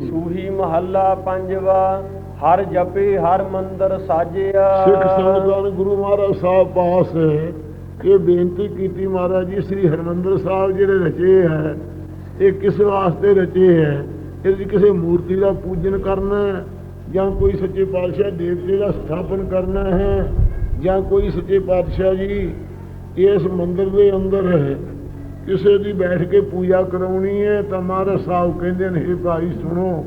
ਸੂਹੀ ਮਹੱਲਾ ਪੰਜਵਾ, ਹਰ ਜਪੇ, ਹਰ ਮੰਦਰ ਸਾਜਿਆ। ਸਿੱਖ ਸੰਗਤਾਂ ਗੁਰੂ ਮਹਾਰਾਜ ਸਾਹਿਬ ਪਾਸ ਇਹ ਬੇਨਤੀ ਕੀਤੀ ਮਹਾਰਾਜ ਜੀ, ਸ੍ਰੀ ਹਰਮੰਦਰ ਸਾਹਿਬ ਜਿਹੜੇ ਰਚੇ ਹੈ, ਇਹ ਕਿਸ ਵਾਸਤੇ ਰਚੇ ਹੈ? ਇਹਦੀ ਕਿਸੇ ਮੂਰਤੀ ਦਾ ਪੂਜਨ ਕਰਨਾ ਹੈ, ਜਾਂ ਕੋਈ ਸੱਚੇ ਪਾਤਸ਼ਾਹ ਦੇਵਤੇ ਦਾ ਸਥਾਪਨ ਕਰਨਾ ਹੈ, ਜਾਂ ਕੋਈ ਸੱਚੇ ਪਾਤਸ਼ਾਹ ਜੀ, ਇਸ ਮੰਦਿਰ ਦੇ ਅੰਦਰ ਕਿਸੇ ਦੀ ਬੈਠ ਕੇ ਪੂਜਾ ਕਰਾਉਣੀ ਹੈ ਤਾਂ ਮਹਾਰਾਜ ਸਾਹਿਬ ਕਹਿੰਦੇ ਨੇ ਇਹ ਭਾਈ ਸੁਣੋ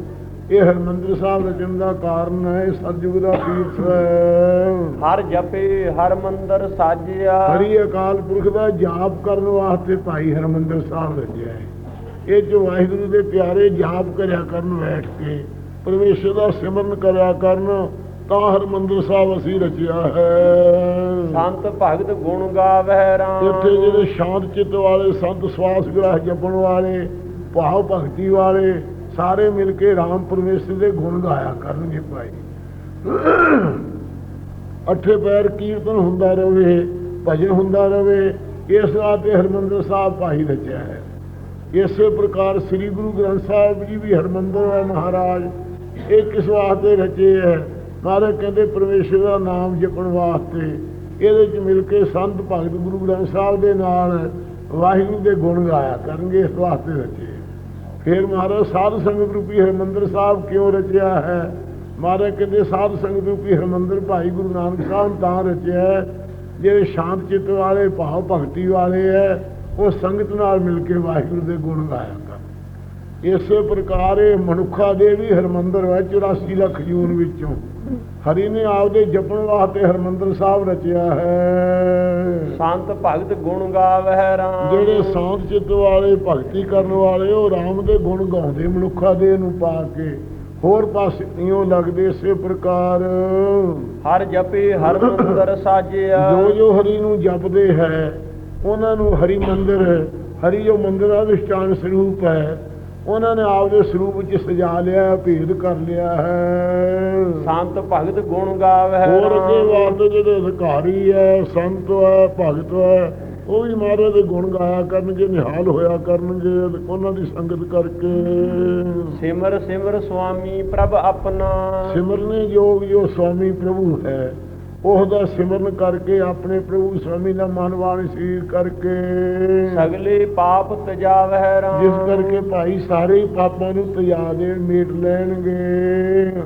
ਇਹ ਹਰਮੰਦਰ ਸਾਹਿਬ ਰਚਣ ਦਾ ਕਾਰਨ ਹੈ ਸਤਿਯੁਗ ਦਾ ਹੈ। ਹਰ ਜਪੇ ਹਰ ਮੰਦਰ ਸਾਜਿਆ। ਹਰੀ ਅਕਾਲ ਪੁਰਖ ਦਾ ਜਾਪ ਕਰਨ ਵਾਸਤੇ ਭਾਈ ਹਰਮੰਦਰ ਸਾਹਿਬ ਰਚਿਆ ਹੈ। ਇਹ ਜੋ ਵਾਹਿਗੁਰੂ ਦੇ ਪਿਆਰੇ ਜਾਪ ਕਰਿਆ ਕਰਨ ਬੈਠ ਕੇ ਪਰਮੇਸ਼ਰ ਦਾ ਸਿਮਰਨ ਕਰਿਆ ਕਰਨ ਤਾਂ ਹਰਮੰਦਰ ਸਾਹਿਬ ਅਸੀਂ ਰਚਿਆ ਹੈ। ਸੰਤ ਭਗਤ ਗੁਣ ਗਾਵਹਿ ਰਾਮ। ਇੱਥੇ ਜਿਹੜੇ ਸ਼ਾਂਤ ਚਿੱਤ ਵਾਲੇ ਸੰਤ ਸਵਾਸ ਗ੍ਰਹਿ ਜਪਣ ਵਾਲੇ ਭਾਵ ਭਗਤੀ ਵਾਲੇ ਸਾਰੇ ਮਿਲ ਕੇ ਰਾਮ ਪਰਮੇਸ਼ਰ ਦੇ ਗੁਣ ਗਾਇਆ ਕਰਨਗੇ ਭਾਈ। ਅੱਠੇ ਪੈਰ ਕੀਰਤਨ ਹੁੰਦਾ ਰਵੇ ਭਜਨ ਹੁੰਦਾ ਰਵੇ ਇਸ ਵਾਸਤੇ ਹਰਮੰਦਰ ਸਾਹਿਬ ਭਾਈ ਰਚਿਆ ਹੈ। ਇਸੇ ਪ੍ਰਕਾਰ ਸ੍ਰੀ ਗੁਰੂ ਗ੍ਰੰਥ ਸਾਹਿਬ ਜੀ ਵੀ ਹਰਮੰਦਰ ਹੈ ਮਹਾਰਾਜ ਇਹ ਕਿਸ ਵਾਸਤੇ ਰਚੇ ਹੈ। ਮਹਾਰਾਜ ਕਹਿੰਦੇ ਪਰਮੇਸ਼ਰ ਦਾ ਨਾਮ ਜਪਣ ਵਾਸਤੇ ਇਹਦੇ ਚ ਮਿਲ ਕੇ ਸੰਤ ਭਗਤ ਗੁਰੂ ਗ੍ਰੰਥ ਸਾਹਿਬ ਦੇ ਨਾਲ ਵਾਹਿਗੁਰੂ ਦੇ ਗੁਣ ਗਾਇਆ ਕਰਨਗੇ ਇਸ ਵਾਸਤੇ ਰਚੇ। ਫਿਰ ਮਹਾਰਾਜ ਸਾਧ ਸੰਗਤ ਰੂਪੀ ਹਰਮੰਦਰ ਸਾਹਿਬ ਕਿਉਂ ਰਚਿਆ ਹੈ? ਮਹਾਰਾਜ ਕਹਿੰਦੇ ਸਾਧ ਸੰਗਤ ਰੂਪੀ ਹਰਮੰਦਰ ਭਾਈ ਗੁਰੂ ਨਾਨਕ ਸਾਹਿਬ ਤਾਂ ਰਚਿਆ ਹੈ, ਜਿਹੜੇ ਸ਼ਾਂਤ ਚਿੱਤ ਵਾਲੇ, ਭਾਵ ਭਗਤੀ ਵਾਲੇ ਹੈ, ਉਹ ਸੰਗਤ ਨਾਲ ਮਿਲ ਕੇ ਵਾਹਿਗੁਰੂ ਦੇ ਗੁਣ ਗਾਇਆ ਇਸੇ ਪ੍ਰਕਾਰ ਇਹ ਮਨੁੱਖਾ ਦੇ ਵੀ ਹਰਮੰਦਰ ਹੈ 84 ਲੱਖ ਜੂਨ ਵਿੱਚੋਂ। ਹਰੀ ਨੇ ਆਪਦੇ ਜਪਣ ਵਾਸਤੇ ਹਰਮੰਦਰ ਸਾਹਿਬ ਰਚਿਆ ਹੈ। ਸੰਤ ਭਗਤ ਗੁਣ ਗਾਵਹਿ ਰਾਮ। ਜਿਹੜੇ ਸ਼ਾਂਤ ਚਿੱਤ ਵਾਲੇ ਭਗਤੀ ਕਰਨ ਵਾਲੇ ਉਹ ਰਾਮ ਦੇ ਗੁਣ ਗਾਉਂਦੇ ਮਨੁੱਖਾ ਦੇ ਨੂੰ ਪਾ ਕੇ। ਹੋਰ ਪਾਸੇ ਉਹ ਲੱਗਦੇ ਇਸੇ ਪ੍ਰਕਾਰ। ਹਰ ਜਪੇ ਹਰ ਮੰਦਰ ਸਾਜਿਆ। ਜੋ ਜੋ ਹਰੀ ਨੂੰ ਜਪਦੇ ਹੈ ਉਹਨਾਂ ਨੂੰ ਹਰੀ ਮੰਦਰ ਹਰੀ ਜੋ ਮੰਦਰ ਦਾ ਵਿਸ਼ਟਾਨ ਸਰੂਪ ਹੈ ਉਹਨਾਂ ਨੇ ਆਪਦੇ ਸਰੂਪ ਵਿੱਚ ਸਜਾ ਲਿਆ ਭੇਦ ਕਰ ਲਿਆ ਹੈ। ਸੰਤ ਭਗਤ ਗੁਣ ਗਾਵਹਿ ਹੋਰ ਰਾਮ। ਵਾਸਤੇ ਜਿਹੜੇ ਅਧਿਕਾਰੀ ਹੈ ਸੰਤ ਹੈ ਭਗਤ ਹੈ ਉਹ ਵੀ ਮਹਾਰਾਜ ਦੇ ਗੁਣ ਗਾਇਆ ਕਰਨਗੇ ਨਿਹਾਲ ਹੋਇਆ ਕਰਨਗੇ ਉਹਨਾਂ ਦੀ ਸੰਗਤ ਕਰਕੇ। ਸਿਮਰ ਸਿਮਰ ਸੁਆਮੀ ਪ੍ਰਭ ਆਪਣਾ। ਸਿਮਰਨੇ ਯੋਗ ਜੋ ਸਵਾਮੀ ਪ੍ਰਭੂ ਹੈ ਉਹ ਦਾ ਸਿਮਰਨ ਕਰਕੇ ਆਪਣੇ ਪ੍ਰਭੂ ਸਵਾਮੀ ਦਾ ਮਨ ਵਾਣ ਸਰੀਰ ਕਰਕੇ। ਸਗਲੇ ਪਾਪ ਤਜਾਵਹਿ ਰਾਮ। ਜਿਸ ਕਰਕੇ ਭਾਈ ਸਾਰੇ ਹੀ ਪਾਪਾਂ ਨੂੰ ਤਜਾ ਦੇਣ ਮੇਟ ਲੈਣਗੇ।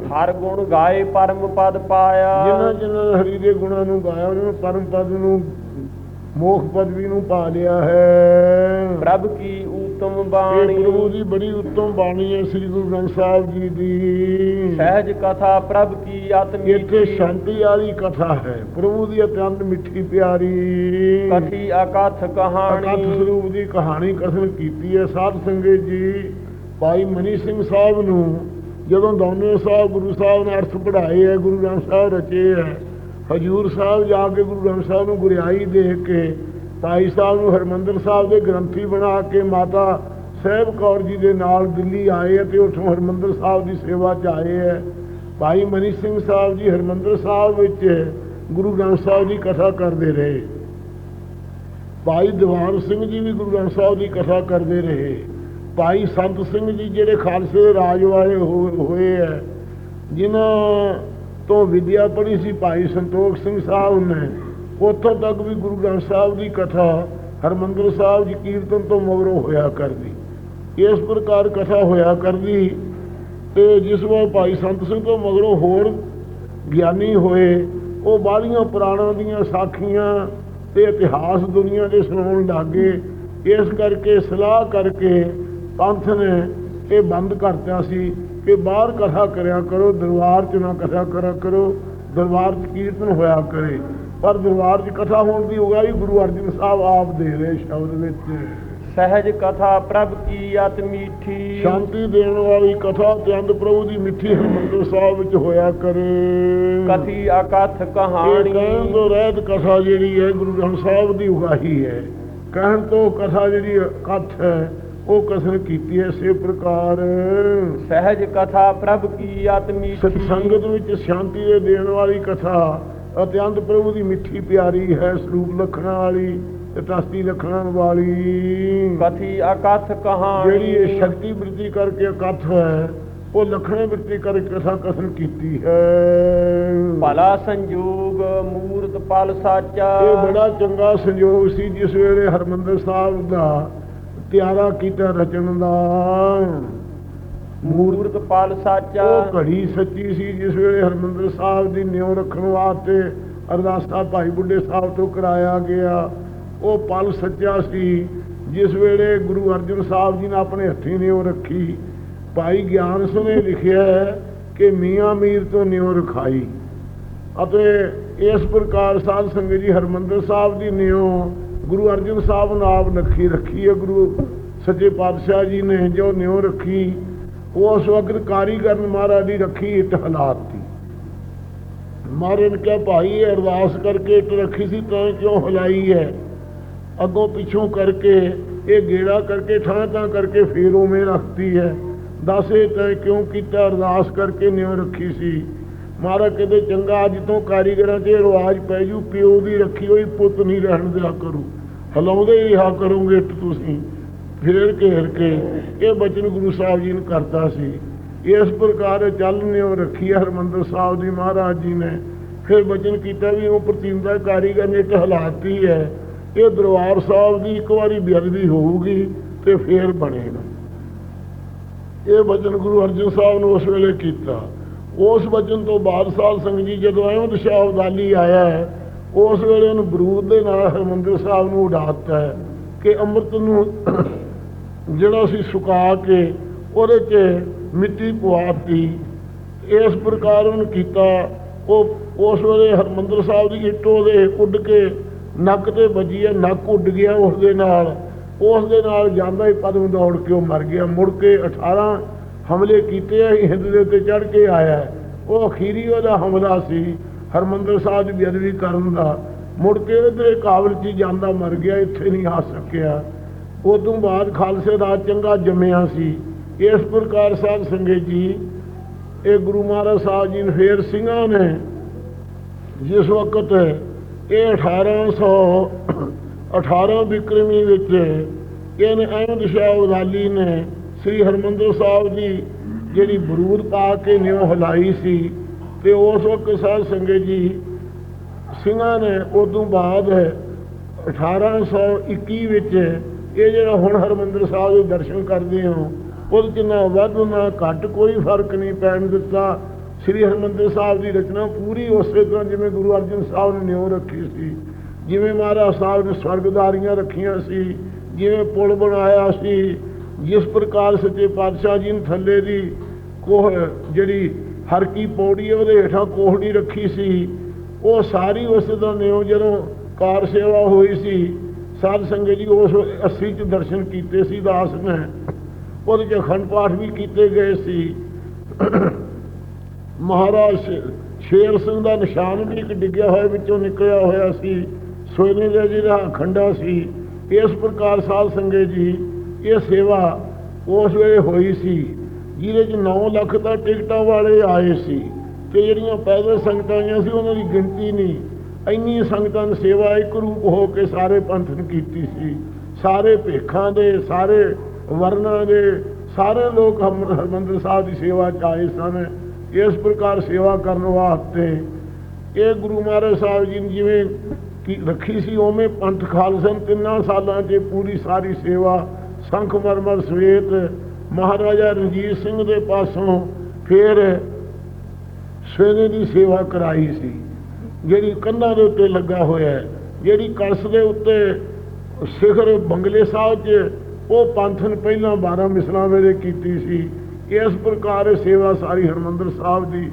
ਹਰ ਗੁਣ ਗਾਏ ਪਰਮ ਪਦ ਪਾਇਆ। ਜਿਨ੍ਹਾਂ ਜਿਨ੍ਹਾਂ ਹਰੀ ਦੇ ਗੁਣਾਂ ਨੂੰ ਗਾਇਆ ਉਹਨਾਂ ਨੂੰ ਪਰਮ ਪਦ ਨੂੰ ਮੋਖ ਪਦਵੀ ਨੂੰ ਪਾ ਲਿਆ ਹੈ। ਪ੍ਰਭ ਕੀ ਇਹ ਬਾਣੀ। ਪ੍ਰਭੂ ਦੀ ਬੜੀ ਉੱਤਮ ਬਾਣੀ ਹੈ ਸ੍ਰੀ ਗੁਰੂ ਗ੍ਰੰਥ ਸਾਹਿਬ ਜੀ ਦੀ। ਸਹਿਜ ਕਥਾ ਪ੍ਰਭ ਕੀ ਆਤਮੀ ਇੱਥੇ ਸ਼ਾਂਤੀ ਵਾਲੀ ਕਥਾ ਹੈ ਪ੍ਰਭੂ ਦੀ ਅਤਿਅੰਤ ਮਿੱਠੀ ਪਿਆਰੀ। ਕਥੀ ਅਕਥ ਅਕਥ ਕਹਾਣੀ ਸਰੂਪ ਦੀ ਕਹਾਣੀ ਕਥਨ ਕੀਤੀ ਹੈ ਸਾਧ ਸੰਗਤ ਜੀ ਭਾਈ ਮਨੀ ਸਿੰਘ ਸਾਹਿਬ ਨੂੰ। ਜਦੋਂ ਦੋਨੇ ਸਾਹਿਬ ਗੁਰੂ ਸਾਹਿਬ ਨੇ ਅਰਥ ਪੜ੍ਹਾਏ ਹੈ ਗੁਰੂ ਗ੍ਰੰਥ ਸਾਹਿਬ ਰਚੇ ਹੈ। ਹਜੂਰ ਸਾਹਿਬ ਜਾ ਕੇ ਗੁਰੂ ਗ੍ਰੰਥ ਸਾਹਿਬ ਨੂੰ ਗੁਰਿਆਈ ਦੇ ਕੇ ਭਾਈ ਸਾਹਿਬ ਨੂੰ ਹਰਮੰਦਰ ਸਾਹਿਬ ਦੇ ਗ੍ਰੰਥੀ ਬਣਾ ਕੇ ਮਾਤਾ ਸਹਿਬ ਕੌਰ ਜੀ ਦੇ ਨਾਲ ਦਿੱਲੀ ਆਏ ਅਤੇ ਉੱਥੋਂ ਹਰਮੰਦਰ ਸਾਹਿਬ ਦੀ ਸੇਵਾ 'ਚ ਆਏ ਹੈ। ਭਾਈ ਮਨੀ ਸਿੰਘ ਸਾਹਿਬ ਜੀ ਹਰਮੰਦਰ ਸਾਹਿਬ ਵਿੱਚ ਗੁਰੂ ਗ੍ਰੰਥ ਸਾਹਿਬ ਦੀ ਕਥਾ ਕਰਦੇ ਰਹੇ। ਭਾਈ ਦੀਵਾਨ ਸਿੰਘ ਜੀ ਵੀ ਗੁਰੂ ਗ੍ਰੰਥ ਸਾਹਿਬ ਦੀ ਕਥਾ ਕਰਦੇ ਰਹੇ। ਭਾਈ ਸੰਤ ਸਿੰਘ ਜੀ ਜਿਹੜੇ ਖਾਲਸੇ ਦੇ ਰਾਜ ਵਾਲੇ ਹੋ- ਹੋਏ ਹੈ, ਜਿਨ੍ਹਾਂ ਤੋਂ ਵਿਦਿਆ ਪੜ੍ਹੀ ਸੀ ਭਾਈ ਸੰਤੋਖ ਸਿੰਘ ਸਾਹਿਬ ਨੇ ਉੱਥੋਂ ਤੱਕ ਵੀ ਗੁਰੂ ਗ੍ਰੰਥ ਸਾਹਿਬ ਦੀ ਕਥਾ ਹਰਮੰਦਰ ਸਾਹਿਬ ਜੀ ਕੀਰਤਨ ਤੋਂ ਮਗਰੋਂ ਹੋਇਆ ਕਰਦੀ। ਇਸ ਪ੍ਰਕਾਰ ਕਥਾ ਹੋਇਆ ਕਰਦੀ ਤੇ ਜਿਸ ਵੇਲੇ ਭਾਈ ਸੰਤ ਸਿੰਘ ਤੋਂ ਮਗਰੋਂ ਹੋਰ ਗਿਆਨੀ ਹੋਏ, ਉਹ ਬਾਹਲੀਆਂ ਪੁਰਾਣਾਂ ਦੀਆਂ ਸਾਖੀਆਂ ਤੇ ਇਤਿਹਾਸ ਦੁਨੀਆ ਦੇ ਸੁਣਾਉਣ ਲੱਗੇ। ਇਸ ਕਰਕੇ, ਸਲਾਹ ਕਰਕੇ ਪੰਥ ਨੇ ਇਹ ਬੰਦ ਕਰਤਾ ਸੀ ਕਿ ਬਾਹਰ ਕਥਾ ਕਰਿਆ ਕਰੋ, ਦਰਬਾਰ 'ਚ ਨਾ ਕਥਾ ਕਰਿਆ ਕਰੋ, ਦਰਬਾਰ 'ਚ ਕੀਰਤਨ ਹੋਇਆ ਕਰੇ। ਪਰ ਦਰਬਾਰ 'ਚ ਕਥਾ ਹੋਣ ਦੀ ਉਗਾਈ ਗੁਰੂ ਅਰਜਨ ਸਾਹਿਬ ਆਪ ਦੇ ਰਹੇ ਸ਼ਬਦ ਵਿੱਚ। ਸਹਿਜ ਕਥਾ ਪ੍ਰਭ ਕੀ ਅਤ ਮੀਠੀ। ਸ਼ਾਂਤੀ ਦੇਣ ਵਾਲੀ ਕਥਾ ਚੰਦ ਪ੍ਰਭੂ ਦੀ ਮਿੱਠੀ ਹਰਮੰਦਰ ਸਾਹਿਬ ਵਿੱਚ ਹੋਇਆ ਕਰੇ। ਕਥੀ ਅਕਥ ਕਹਿਣ। ਕਹਾਣੀ ਤੋਂ ਰਹਿਤ ਕਥਾ ਜਿਹੜੀ ਹੈ ਗੁਰੂ ਗ੍ਰੰਥ ਸਾਹਿਬ ਦੀ ਉਗਾਹੀ ਹੈ। ਕਹਿਣ ਤੋਂ ਕਥਾ ਜਿਹੜੀ ਕਥ ਹੈ ਉਹ ਕਥਨ ਕੀਤੀ ਹੈ ਇਸੇ ਪ੍ਰਕਾਰ। ਸਹਿਜ ਕਥਾ ਪ੍ਰਭ ਕੀ ਸਤ ਸੰਗਤ ਵਿੱਚ ਸ਼ਾਂਤੀ ਦੇ ਦੇਣ ਵਾਲੀ ਕਥਾ ਅਤਿਅੰਤ ਪ੍ਰਭੂ ਦੀ ਮਿੱਠੀ ਪਿਆਰੀ ਹੈ ਸਰੂਪ ਲਖਣਾ ਵਾਲੀ ਤੇ ਤਸਤੀ ਲਖਣਾ ਵਾਲੀ। ਕਥੀ ਅਕਥ ਕਹਾਣੀ। ਜਿਹੜੀ ਇਹ ਸ਼ਕਤੀ ਬ੍ਰਿਧੀ ਕਰਕੇ ਇਕੱਠ ਹੈ ਉਹ ਲਖਣਾ ਬਿਰਤੀ ਕਰ ਕਥਾ ਕਥਨ ਕੀਤੀ ਹੈ। ਭਲਾ ਸੰਜੋਗ ਮੂਰਤ ਪਲ ਸਾਚਾ। ਇਹ ਬੜਾ ਚੰਗਾ ਸੰਯੋਗ ਸੀ ਜਿਸ ਵੇਲੇ ਹਰਮੰਦਰ ਸਾਹਿਬ ਦਾ ਤਿਆਰਾ ਕੀਤਾ ਰਚਣ ਦਾ। ਮੂਰਤ ਪਲ ਸਾਚਾ। ਉਹ ਘੜੀ ਸੱਚੀ ਸੀ, ਜਿਸ ਵੇਲੇ ਹਰਮੰਦਰ ਸਾਹਿਬ ਦੀ ਨਿਉ ਰੱਖਣ ਵਾਸਤੇ ਅਰਦਾਸਾ ਭਾਈ ਬੁੱਢੇ ਸਾਹਿਬ ਤੋਂ ਕਰਾਇਆ ਗਿਆ। ਉਹ ਪਲ ਸੱਚਾ ਸੀ, ਜਿਸ ਵੇਲੇ ਗੁਰੂ ਅਰਜਨ ਸਾਹਿਬ ਜੀ ਨੇ ਆਪਣੇ ਹੱਥੀਂ ਨਿਉ ਰੱਖੀ। ਭਾਈ ਗਿਆਨ ਸਿੰਘ ਲਿਖਿਆ ਹੈ ਕਿ ਮੀਆਂ ਮੀਰ ਤੋਂ ਨਿਉ ਰਖਾਈ। ਅਤੇ ਇਸ ਪ੍ਰਕਾਰ ਸਾਧ ਸੰਗਤ ਜੀ ਹਰਮੰਦਰ ਸਾਹਿਬ ਦੀ ਨਿਉ ਗੁਰੂ ਅਰਜਨ ਸਾਹਿਬ ਨੇ ਆਪ ਨੱਖੀ ਰੱਖੀ ਹੈ। ਗੁਰੂ ਸੱਚੇ ਪਾਤਸ਼ਾਹ ਜੀ ਨੇ ਜੋ ਨਿਉ ਰੱਖੀ ਉਸ ਵਕਤ ਕਾਰੀਗਰ ਨੇ ਮਹਾਰਾਜ ਦੀ ਰੱਖੀ ਇੱਟ ਹਲਾਤੀ ਮਹਾਰਾਜ ਨੇ ਕਿਹਾ, ਭਾਈ, ਇਹ ਅਰਦਾਸ ਕਰਕੇ ਇੱਟ ਰੱਖੀ ਸੀ, ਤਾਂ ਕਿਉਂ ਹਲਾਈ ਹੈ? ਅੱਗੋਂ ਪਿੱਛੋਂ ਕਰਕੇ, ਇਹ ਗੇੜਾ ਕਰਕੇ, ਠਾਂ ਤਾਂ ਕਰਕੇ ਫੇਰ ਉਵੇਂ ਰੱਖਤੀ ਹੈ। ਦੱਸੇ ਇਹ ਤਾਂ ਕਿਉਂ ਕੀਤਾ? ਅਰਦਾਸ ਕਰਕੇ ਨਿਉ ਰੱਖੀ ਸੀ। ਮਹਾਰਾਜ ਕਹਿੰਦੇ, ਚੰਗਾ, ਅੱਜ ਤੋਂ ਕਾਰੀਗਰਾਂ 'ਚ ਇਹ ਰਿਵਾਜ ਪੈ ਜੂ, ਪਿਓ ਦੀ ਰੱਖੀ ਹੋਈ ਪੁੱਤ ਨਹੀਂ ਰਹਿਣ ਦਿਆ ਕਰੂ। ਹਲਾਉਂਦੇ ਹੀ ਰਿਹਾ ਕਰੋਗੇ ਇੱਟ ਤੁਸੀਂ। ਫੇਰ ਘੇਰ ਕੇ ਇਹ ਬਚਨ ਗੁਰੂ ਸਾਹਿਬ ਜੀ ਨੇ ਕਰਤਾ ਸੀ। ਇਸ ਪ੍ਰਕਾਰ ਚੱਲ ਨਿਉ ਰੱਖੀ ਹੈ ਹਰਮੰਦਰ ਸਾਹਿਬ ਦੀ, ਮਹਾਰਾਜ ਜੀ ਨੇ। ਫਿਰ ਬਚਨ ਕੀਤਾ ਵੀ ਉਹ ਪ੍ਰਤੀਮਤਾ ਕਾਰੀਗਰ ਨੇ ਇੱਕ ਹਲਾਤੀ ਹੈ ਇਹ ਦਰਬਾਰ ਸਾਹਿਬ ਦੀ ਇੱਕ ਵਾਰੀ ਬੇਅਦਬੀ ਹੋਊਗੀ ਤੇ ਫੇਰ ਬਣੇਗਾ। ਇਹ ਬਚਨ ਗੁਰੂ ਅਰਜਨ ਸਾਹਿਬ ਨੇ ਉਸ ਵੇਲੇ ਕੀਤਾ। ਉਸ ਬਚਨ ਤੋਂ ਬਾਅਦ ਸਾਲ ਸੰਗਤ ਜੀ ਜਦੋਂ ਅਹਿਮਦ ਸ਼ਾਹ ਅਬਦਾਲੀ ਆਇਆ ਹੈ, ਉਸ ਵੇਲੇ ਉਹਨੂੰ ਬਰੂਦ ਦੇ ਨਾਲ ਹਰਮੰਦਰ ਸਾਹਿਬ ਨੂੰ ਉਡਾਤਾ ਹੈ ਕਿ ਅੰਮ੍ਰਿਤ ਨੂੰ ਜਿਹੜਾ ਸੀ ਸੁਕਾ ਕੇ ਉਹਦੇ 'ਚ ਮਿੱਟੀ ਪਵਾਤੀ, ਇਸ ਪ੍ਰਕਾਰ ਉਹਨੂੰ ਕੀਤਾ। ਉਹ ਉਸ ਵੇਲੇ ਹਰਮੰਦਰ ਸਾਹਿਬ ਦੀ ਇੱਟ ਉਹਦੇ ਉੱਡ ਕੇ ਨੱਕ ਤੇ ਵੱਜੀ ਹੈ, ਨੱਕ ਉੱਡ ਗਿਆ ਉਸ ਦੇ ਨਾਲ। ਉਸ ਦੇ ਨਾਲ ਜਾਂਦਾ ਹੀ ਪਦਮ ਦੌੜ ਕੇ ਉਹ ਮਰ ਗਿਆ। ਮੁੜ ਕੇ 18 ਹਮਲੇ ਕੀਤੇ ਆ ਹਿੰਦ ਦੇ ਉੱਤੇ ਚੜ ਕੇ ਆਇਆ। ਉਹ ਅਖੀਰੀ ਉਹਦਾ ਹਮਲਾ ਸੀ, ਹਰਮੰਦਰ ਸਾਹਿਬ ਦੀ ਬੇਅਦਬੀ ਕਰਨ ਦਾ। ਮੁੜ ਕੇ ਉਹਦੇ ਕਾਬਲ 'ਚ ਹੀ ਜਾਂਦਾ, ਮਰ ਗਿਆ, ਇੱਥੇ ਨਹੀਂ ਆ ਸਕਿਆ। ਉਦੋਂ ਬਾਅਦ ਖਾਲਸੇ ਦਾ ਚੰਗਾ ਜੰਮਿਆ ਸੀ। ਇਸ ਪ੍ਰਕਾਰ ਸਾਹਿਬ ਸੰਗਤ ਜੀ, ਇਹ ਗੁਰੂ ਮਹਾਰਾਜ ਸਾਹਿਬ ਜੀ ਨੇ ਫੇਰ ਸਿੰਘਾਂ ਨੇ ਜਿਸ ਵਕਤ ਇਹ 1800 18 ਬਿਕਰਮੀ ਵਿੱਚ ਇਹਨੇ ਅਹਿਮਦ ਸ਼ਾਹ ਉਦਾਲੀ ਨੇ ਸ੍ਰੀ ਹਰਮੰਦਰ ਸਾਹਿਬ ਦੀ ਜਿਹੜੀ ਬਰੂਦ ਪਾ ਕੇ ਨਿਉ ਹਲਾਈ ਸੀ ਤੇ ਉਸ ਵਕਤ ਸਾਧ ਸੰਗਤ ਜੀ ਸਿੰਘਾਂ ਨੇ ਉਦੋਂ ਬਾਅਦ 1821 ਵਿੱਚ ਇਹ ਜਿਹੜਾ ਹੁਣ ਹਰਮੰਦਰ ਸਾਹਿਬ ਦੇ ਦਰਸ਼ਨ ਕਰਦੇ ਹੋ, ਉਹਦੇ 'ਚ ਨਾ ਵੱਧ ਨਾ ਘੱਟ ਕੋਈ ਫ਼ਰਕ ਨਹੀਂ ਪੈਣ ਦਿੱਤਾ। ਸ੍ਰੀ ਹਰਮੰਦਰ ਸਾਹਿਬ ਦੀ ਰਚਨਾ ਪੂਰੀ ਉਸੇ ਤਰ੍ਹਾਂ ਜਿਵੇਂ ਗੁਰੂ ਅਰਜਨ ਸਾਹਿਬ ਨੇ ਨਿਉ ਰੱਖੀ ਸੀ, ਜਿਵੇਂ ਮਹਾਰਾਜ ਸਾਹਿਬ ਨੇ ਸਵਰਗਦਾਰੀਆਂ ਰੱਖੀਆਂ ਸੀ, ਜਿਵੇਂ ਪੁਲ ਬਣਾਇਆ ਸੀ, ਜਿਸ ਪ੍ਰਕਾਰ ਸੱਚੇ ਪਾਤਸ਼ਾਹ ਜੀ ਨੇ ਥੱਲੇ ਦੀ ਕੋਹ ਜਿਹੜੀ ਹਰ ਕੀ ਪੌੜੀ ਉਹਦੇ ਹੇਠਾਂ ਕੋਹੜੀ ਰੱਖੀ ਸੀ। ਉਹ ਸਾਰੀ ਉਸ ਦਾ ਨਿਉ ਜਦੋਂ ਕਾਰ ਸੇਵਾ ਹੋਈ ਸੀ ਸਾਧ ਸੰਗਤ ਜੀ ਉਸ 80 ਚ ਦਰਸ਼ਨ ਕੀਤੇ ਸੀ, ਦਾਸ ਨੇ। ਉਹਦੇ ਚ ਅਖੰਡ ਪਾਠ ਵੀ ਕੀਤੇ ਗਏ ਸੀ। ਮਹਾਰਾਜ ਸ਼ੇਰ ਸਿੰਘ ਦਾ ਨਿਸ਼ਾਨ ਵੀ ਇੱਕ ਡਿੱਗਿਆ ਹੋਇਆ, ਵਿੱਚੋਂ ਨਿਕਲਿਆ ਹੋਇਆ ਸੀ। ਸੋਨੇ ਦਾ ਜਿਹੜਾ ਖੰਡਾ ਸੀ। ਇਸ ਪ੍ਰਕਾਰ ਸਾਧ ਸੰਗਤ ਜੀ, ਇਹ ਸੇਵਾ ਉਸ ਵੇਲੇ ਹੋਈ ਸੀ, ਜਿਹਦੇ ਚ 9 ਲੱਖ ਤਾਂ ਟਿਕਟਾਂ ਵਾਲੇ ਆਏ ਸੀ। ਤੇ ਜਿਹੜੀਆਂ ਪੈਦਲ ਸੰਗਤਾਂ ਆਈਆਂ ਸੀ, ਉਹਨਾਂ ਦੀ ਗਿਣਤੀ ਨਹੀਂ। ਇੰਨੀ ਸੰਗਤਾਂ ਨੇ ਸੇਵਾ ਇੱਕ ਰੂਪ ਹੋ ਕੇ ਸਾਰੇ ਪੰਥ ਨੇ ਕੀਤੀ ਸੀ। ਸਾਰੇ ਭੇਖਾਂ ਦੇ, ਸਾਰੇ ਵਰਨਾਂ ਦੇ, ਸਾਰੇ ਲੋਕ ਹਮ- ਹਰਿਮੰਦਰ ਸਾਹਿਬ ਦੀ ਸੇਵਾ ਚ ਆਏ ਸਨ। ਇਸ ਪ੍ਰਕਾਰ ਸੇਵਾ ਕਰਨ ਵਾਸਤੇ ਇਹ ਗੁਰੂ ਮਹਾਰਾਜ ਸਾਹਿਬ ਜੀ ਨੇ ਜਿਵੇਂ ਕਿ ਰੱਖੀ ਸੀ, ਉਵੇਂ ਪੰਥ ਖਾਲਸਾ ਨੇ ਤਿੰਨਾਂ ਸਾਲਾਂ 'ਚ ਪੂਰੀ ਸਾਰੀ ਸੇਵਾ ਸੰਖ ਮਰਮਰ ਸਵੇਤ ਮਹਾਰਾਜਾ ਰਣਜੀਤ ਸਿੰਘ ਦੇ ਪਾਸੋਂ ਫਿਰ ਸਵੇਰੇ ਦੀ ਸੇਵਾ ਕਰਾਈ ਸੀ। ਜਿਹੜੀ ਕੰਧਾਂ ਦੇ ਉੱਤੇ ਲੱਗਾ ਹੋਇਆ ਹੈ ਜਿਹੜੀ ਕਲਸ ਦੇ ਉੱਤੇ ਸਿਖਰ ਬੰਗਲੇ ਸਾਹਿਬ 'ਚ ਉਹ ਪੰਥ ਨੇ ਪਹਿਲਾਂ 12 ਮਿਸਲਾਂ ਵੇਲੇ ਕੀਤੀ ਸੀ ਇਸ ਪ੍ਰਕਾਰ ਸੇਵਾ ਸਾਰੀ ਹਰਮੰਦਰ ਸਾਹਿਬ ਦੀ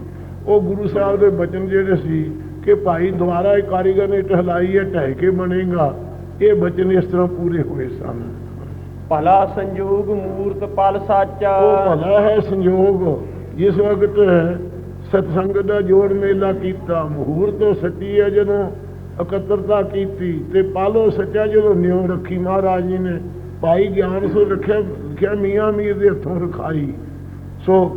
ਉਹ ਗੁਰੂ ਸਾਹਿਬ ਦੇ ਬਚਨ ਜਿਹੜੇ ਸੀ ਕਿ ਭਾਈ ਦੁਆਰਾ ਇਹ ਕਾਰੀਗਰ ਨੇ ਟਹਿਲਾਈ ਹੈ ਢਹਿ ਕੇ ਬਣੇਗਾ ਇਹ ਬਚਨ ਇਸ ਤਰ੍ਹਾਂ ਪੂਰੇ ਹੋਏ ਸਨ। ਭਲਾ ਸੰਜੋਗ ਮੂਰਤ ਪਲ ਸਾਚਾ। ਉਹ ਭਲਾ ਹੈ ਸੰਯੋਗ ਜਿਸ ਵਕਤ ਸਤਸੰਗ ਦਾ ਜੋੜ ਮੇਲਾ ਕੀਤਾ ਮਹੂਰ ਤੋਂ ਸੱਚੀ ਹੈ ਜਦੋਂ, ਇਕੱਤਰਤਾ ਕੀਤੀ ਤੇ ਪਾਲੋ ਸੱਚਾ ਜਦੋਂ ਨਿਉ ਰੱਖੀ ਮਹਾਰਾਜ ਜੀ ਨੇ, ਭਾਈ ਗਿਆਨ ਸੋ ਰੱਖਿਆ ਲਿਖਿਆ ਮੀਆਂ ਮੀਰ ਦੇ ਹੱਥੋਂ ਰਖਾਈ। ਸੋ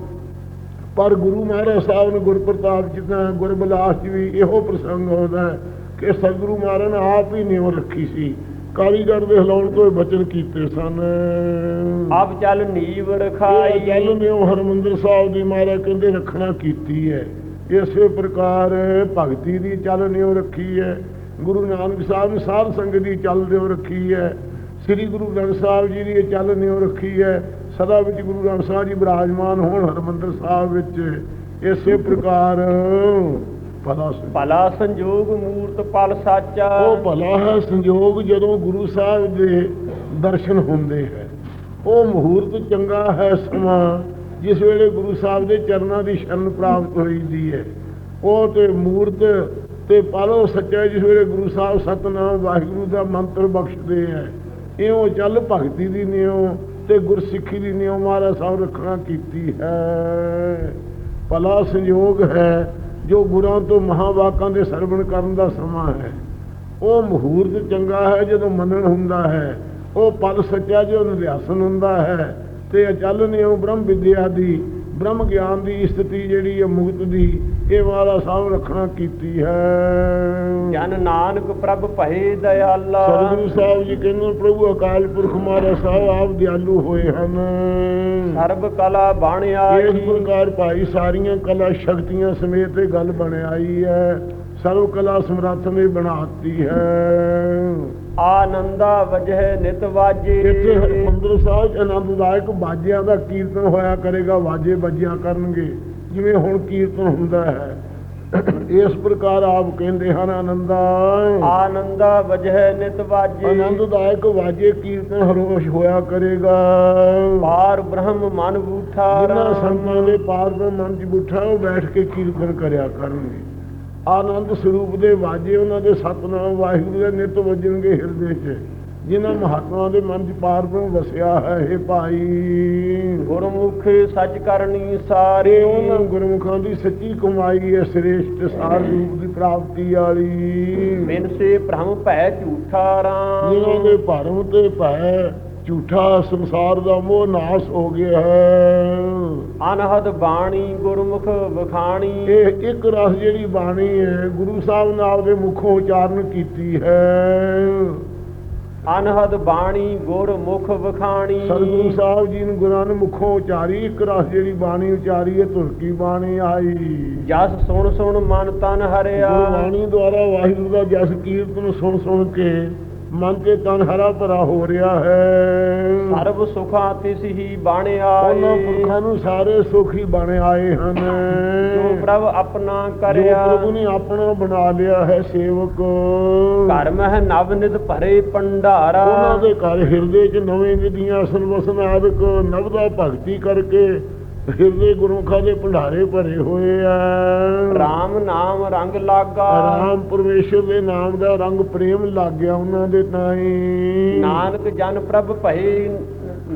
ਪਰ ਗੁਰੂ ਮਹਾਰਾਜ ਸਾਹਿਬ ਨੇ ਗੁਰਪ੍ਰਤਾਪ ਜਿੱਦਾਂ ਗੁਰਬਲਾਸ ਜੀ ਵੀ ਇਹੋ ਪ੍ਰਸੰਗ ਆਉਂਦਾ ਕਿ ਸਤਿਗੁਰੂ ਮਹਾਰਾਜ ਨੇ ਆਪ ਹੀ ਨਿਉ ਰੱਖੀ ਸੀ। ਕਾਰੀਗਰ ਦੇ ਹਿਲਾਉਣ ਤੋਂ ਬਚਨ ਕੀਤੇ ਸਨ। ਅਬ ਚੱਲ ਨੀਵ ਰਖਾਈ ਗੱਲ ਨੇ ਹਰਮੰਦਰ ਸਾਹਿਬ ਦੀ ਮਹਾਰਾਜ ਕਹਿੰਦੇ ਰੱਖਣਾ ਕੀਤੀ ਹੈ। ਇਸੇ ਪ੍ਰਕਾਰ ਭਗਤੀ ਦੀ ਚੱਲ ਨਿਉ ਰੱਖੀ ਹੈ। ਗੁਰੂ ਨਾਨਕ ਸਾਹਿਬ ਨੇ ਸਾਧ ਸੰਗਤ ਦੀ ਚੱਲ ਨਿਉ ਰੱਖੀ ਹੈ। ਸ੍ਰੀ ਗੁਰੂ ਗ੍ਰੰਥ ਸਾਹਿਬ ਜੀ ਦੀ ਚੱਲ ਨਿਉ ਰੱਖੀ ਹੈ। ਸਦਾ ਵਿੱਚ ਗੁਰੂ ਗ੍ਰੰਥ ਸਾਹਿਬ ਜੀ ਬਿਰਾਜਮਾਨ ਹੋਣ ਹਰਮੰਦਰ ਸਾਹਿਬ ਵਿੱਚ। ਇਸੇ ਪ੍ਰਕਾਰ ਭਲਾ ਸੰਜੋਗ ਮੂਰਤ ਪਲ ਸਾਚਾ। ਉਹ ਭਲਾ ਹੈ ਸੰਜੋਗ ਜਦੋਂ ਗੁਰੂ ਸਾਹਿਬ ਦੇ ਦਰਸ਼ਨ ਹੁੰਦੇ ਹੈ ਉਹ ਮਹੂਰਤ ਚੰਗਾ ਹੈ ਸਮਾਂ ਜਿਸ ਵੇਲੇ ਗੁਰੂ ਸਾਹਿਬ ਦੇ ਚਰਨਾਂ ਦੀ ਸ਼ਰਨ ਪ੍ਰਾਪਤ ਹੋਈਦੀ ਹੈ। ਉਹ ਤੇ ਮੂਰਤ ਤੇ ਪਲੋ ਸੱਚਾ ਜਿਸ ਵੇਲੇ ਗੁਰੂ ਸਾਹਿਬ ਸਤਨਾਮ ਵਾਹਿਗੁਰੂ ਦਾ ਮੰਤਰ ਬਖਸ਼ਦੇ ਹੈ। ਇਉਂ ਚੱਲ ਭਗਤੀ ਦੀ ਨਿਉ ਤੇ ਗੁਰਸਿੱਖੀ ਦੀ ਨਿਉ ਮਹਾਰਾਜ ਸਾਹਿਬ ਰੱਖਣਾ ਕੀਤੀ ਹੈ। ਭਲਾ ਸੰਯੋਗ ਹੈ ਜੋ ਗੁਰਾਂ ਤੋਂ ਮਹਾਵਾਕਾਂ ਦੇ ਸਰਵਣ ਕਰਨ ਦਾ ਸਮਾਂ ਹੈ, ਉਹ ਮਹੂਰਤ ਚੰਗਾ ਹੈ ਜਦੋਂ ਮੰਨਣ ਹੁੰਦਾ ਹੈ, ਉਹ ਪਲ ਸੱਚਾ ਜੋ ਨਿਧਿਆਸਨ ਹੁੰਦਾ ਹੈ, ਤੇ ਅਚਲ ਨੇ ਉਹ ਬ੍ਰਹਮ ਵਿਦਿਆ ਦੀ ਬ੍ਰਹਮ ਗਿਆਨ ਦੀ ਸਥਿਤੀ ਜਿਹੜੀ ਹੈ ਮੁਕਤ ਦੀ ਇਹ ਵਾਲਾ ਸਾਹਿਬ ਰੱਖਣਾ ਕੀਤੀ ਹੈ। ਜਨ ਨਾਨਕ ਪ੍ਰਭ ਭਏ ਦਇਆਲਾ। ਸਤਿਗੁਰੂ ਸਾਹਿਬ ਜੀ ਕਹਿੰਦੇ ਪ੍ਰਭੂ ਅਕਾਲ ਪੁਰਖ ਮਹਾਰਾਜ ਸਾਹਿਬ ਆਪ ਦਿਆਲੂ ਹੋਏ ਹਨ। ਸਰਬ ਕਲਾ ਬਣ ਇਸ ਆਈ ਪ੍ਰਕਾਰ ਭਾਈ ਸਾਰੀਆਂ ਕਲਾ ਸ਼ਕਤੀਆਂ ਸਮੇਤ ਇਹ ਗੱਲ ਬਣ ਆਈ ਹੈ। ਸਰਵ ਕਲਾ ਸਮਰੱਥ ਨੇ ਬਣਾਤੀ ਹੈ। ਆਨੰਦਾ ਵਜਹਿ ਨਿਤ ਵਾਜੇ। ਇੱਥੇ ਹਰਿਮੰਦਰ ਸਾਹਿਬ ਆਨੰਦਦਾਇਕ ਬਾਜਿਆਂ ਦਾ ਕੀਰਤਨ ਹੋਇਆ ਕਰੇਗਾ ਵਾਜੇ ਵੱਜਿਆ ਕਰਨਗੇ ਜਿਵੇਂ ਹੁਣ ਕੀਰਤਨ ਹੁੰਦਾ ਹੈ। ਇਸ ਪ੍ਰਕਾਰ ਆਪ ਕਹਿੰਦੇ ਹਨ ਆਨੰਦਾ। ਆਨੰਦਾ ਵਜਹਿ ਨਿਤ ਵਾਜੇ। ਆਨੰਦਦਾਇਕ ਵਾਜੇ ਕੀਰਤਨ ਹਰੋਸ਼ ਹੋਇਆ ਕਰੇਗਾ। ਪਾਰ ਬ੍ਰਹਮ ਮਨ ਬੂਠਾ ਜਿਨ੍ਹਾਂ ਸੰਤਾਂ ਦੇ ਪਾਰ ਦੇ ਮਨ 'ਚ ਬੁੱਠਾ ਉਹ ਬੈਠ ਕੇ ਕੀਰਤਨ ਕਰਿਆ ਕਰਨਗੇ। ਆਨੰਦ ਸਰੂਪ ਦੇ ਵਾਜੇ ਉਹਨਾਂ ਦੇ ਸਤਨਾਮ ਵਾਹਿਗੁਰੂ ਦੇ ਨਿਤ ਵੱਜਣਗੇ ਹਿਰਦੇ 'ਚ। ਜਿਨ੍ਹਾਂ ਮਹਾਤਮਾ ਦੇ ਮਨ 'ਚ ਪਾਰ ਬ੍ਰਹਮ ਵਸਿਆ ਹੈ ਇਹ ਭਾਈ। ਗੁਰਮੁਖ ਸੱਚ ਕਰਨੀ ਸਾਰੀ ਉਹਨਾਂ ਗੁਰਮੁਖਾਂ ਦੀ ਸੱਚੀ ਕਮਾਈ ਹੈ ਸ੍ਰੇਸ਼ਟ ਸਾਰ ਰੂਪ ਦੀ ਪ੍ਰਾਪਤੀ ਵਾਲੀ। ਬਿਨ ਸੇ ਭ੍ਰਮ ਭੈ ਝੂਠਾ ਜਿਨ੍ਹਾਂ ਰਾਮ ਦੇ ਭਰਮ ਤੇ ਭੈ ਝੂਠਾ ਸੰਸਾਰ ਦਾ ਮੋਹ ਨਾਸ ਹੋ ਗਿਆ ਹੈ। ਅਨਹਦ ਬਾਣੀ ਗੁਰਮੁਖ ਵਖਾਣੀ। ਇਹ ਇੱਕ ਰਸ ਜਿਹੜੀ ਬਾਣੀ ਹੈ ਗੁਰੂ ਸਾਹਿਬ ਨੇ ਆਪਦੇ ਮੁਖੋਂ ਉਚਾਰਨ ਕੀਤੀ ਹੈ। ਅਨਹਦ ਬਾਣੀ ਗੁਰਮੁਖ ਵਖਾਣੀ। ਸਤਿਗੁਰੂ ਸਾਹਿਬ ਜੀ ਨੇ ਗੁਰਾਂ ਨੇ ਮੁਖੋਂ ਉਚਾਰੀ ਇੱਕ ਰਸ ਜਿਹੜੀ ਬਾਣੀ ਉਚਾਰੀ ਹੈ ਤੁਰਕੀ ਬਾਣੀ ਆਈ। ਜਸ ਸੁਣ ਸੁਣ ਮਨ ਤਨ ਹਰਿਆ। ਗੁਰਬਾਣੀ ਦੁਆਰਾ ਵਾਹਿਗੁਰੂ ਦਾ ਜਸ ਕੀਰਤਨ ਸੁਣ ਸੁਣ ਕੇ ਮਨ ਤੇ ਤਨ ਹਰਾ ਭਰਾ ਹੋ ਰਿਹਾ ਹੈ। ਸਰਬ ਸੁਖਾਂ ਤਿਸ ਹੀ ਬਾਣਿਆ ਉਹਨਾਂ ਪੁਰਖਾਂ ਨੂੰ ਸਾਰੇ ਸੁਖ ਹੀ ਬਣ ਆਏ ਹਨ। ਜੋ ਪ੍ਰਭ ਆਪਣਾ ਜੋ ਕਰਿਆ ਪ੍ਰਭੂ ਨੇ ਆਪਣਾ ਬਣਾ ਲਿਆ ਹੈ ਸੇਵਕ। ਘਰ ਮਹਿ ਨਵ ਨਿਧ ਭਰੇ ਪੰਡਾਰਾ ਉਹਨਾਂ ਦੇ ਘਰ ਹਿਰਦੇ 'ਚ ਨਵੇਂ ਵਿਧੀਆਂ ਸੰਵਸਨ ਆਦਿਕ। ਨਵਦਾ ਭਗਤੀ ਕਰਕੇ ਹਿਰਦੇ ਗੁਰਮੁਖਾਂ ਦੇ ਭੰਡਾਰੇ ਭਰੇ ਹੋਏ ਆ। RAM ਨਾਮ ਰੰਗ ਲਾਗਾ। ਰਾਮ ਪਰਮੇਸ਼ਰ ਦੇ ਨਾਮ ਦਾ ਰੰਗ ਪ੍ਰੇਮ ਲੱਗ ਗਿਆ ਉਹਨਾਂ ਦੇ ਤਾਈ। ਨਾਨਕ ਜਨ ਪ੍ਰਭ ਭਏ